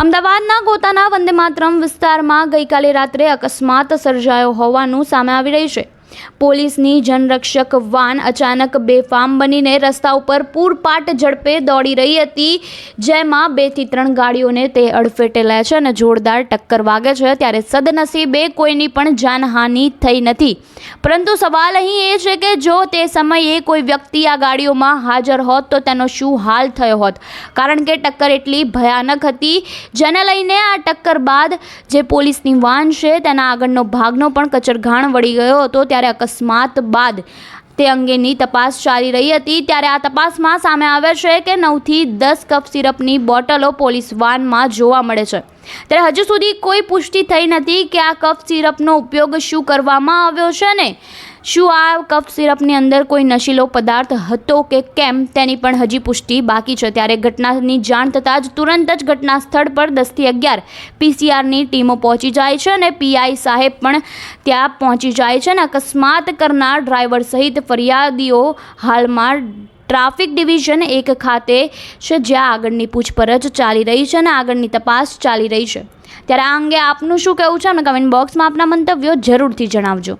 અમદાવાદના ગોતાના વંદે માતરમ વિસ્તારમાં ગઈકાલે રાત્રે અકસ્માત સર્જાયો હોવાનું સામે આવી રહ્યું છે. પોલીસની જનરક્ષક વાન અચાનક બેફામ બનીને રસ્તા ઉપર પૂરપાટ ઝડપે દોડી રહી હતી, જેમાં બેથી ત્રણ ગાડીઓને તે અડફેટે લે છે અને જોરદાર ટક્કર વાગે છે. ત્યારે સદનસીબે કોઈની પણ જાનહાનિ થઈ નથી. પરંતુ સવાલ અહીં એ છે કે જો તે સમયે કોઈ વ્યક્તિ આ ગાડીઓમાં હાજર હોત, તો તેનો શું હાલ થયો હોત? કારણ કે ટક્કર એટલી ભયાનક હતી, જેને લઈને આ ટક્કર બાદ જે પોલીસની વાન છે, તેના આગળનો ભાગનો પણ કચરઘાણ વળી ગયો હતો. ત્યારે અકસ્માત બાદ તે અંગેની તપાસ ચાલી રહી હતી. ત્યારે આ તપાસમાં સામે આવે છે કે નવથી દસ કપ સિરપની બોટલો પોલીસ વાનમાં જોવા મળે છે. ત્યારે હજુ સુધી કોઈ પુષ્ટિ થઈ નથી કે આ કફ સિરપનો ઉપયોગ શું કરવામાં આવ્યો છે ને શું આ કફ સિરપની અંદર કોઈ નશીલો પદાર્થ હતો કે કેમ તેની પણ હજી પુષ્ટિ બાકી છે. ત્યારે ઘટનાની જાણ થતાં જ તુરંત જ ઘટના સ્થળ પર દસથી અગિયાર પીસીઆરની ટીમો પહોંચી જાય છે અને પીઆઈ સાહેબ પણ ત્યાં પહોંચી જાય છે અને અકસ્માત કરનાર ડ્રાઈવર સહિત ફરિયાદીઓ હાલમાં ટ્રાફિક ડિવિઝન એક ખાતે છે, જ્યાં આગળની પૂછપરછ ચાલી રહી છે અને આગળની તપાસ ચાલી રહી છે. ત્યારે આ અંગે આપનું શું કહેવું છે? અમને કમેન્ટ બોક્સમાં આપના મંતવ્યો જરૂરથી જણાવજો.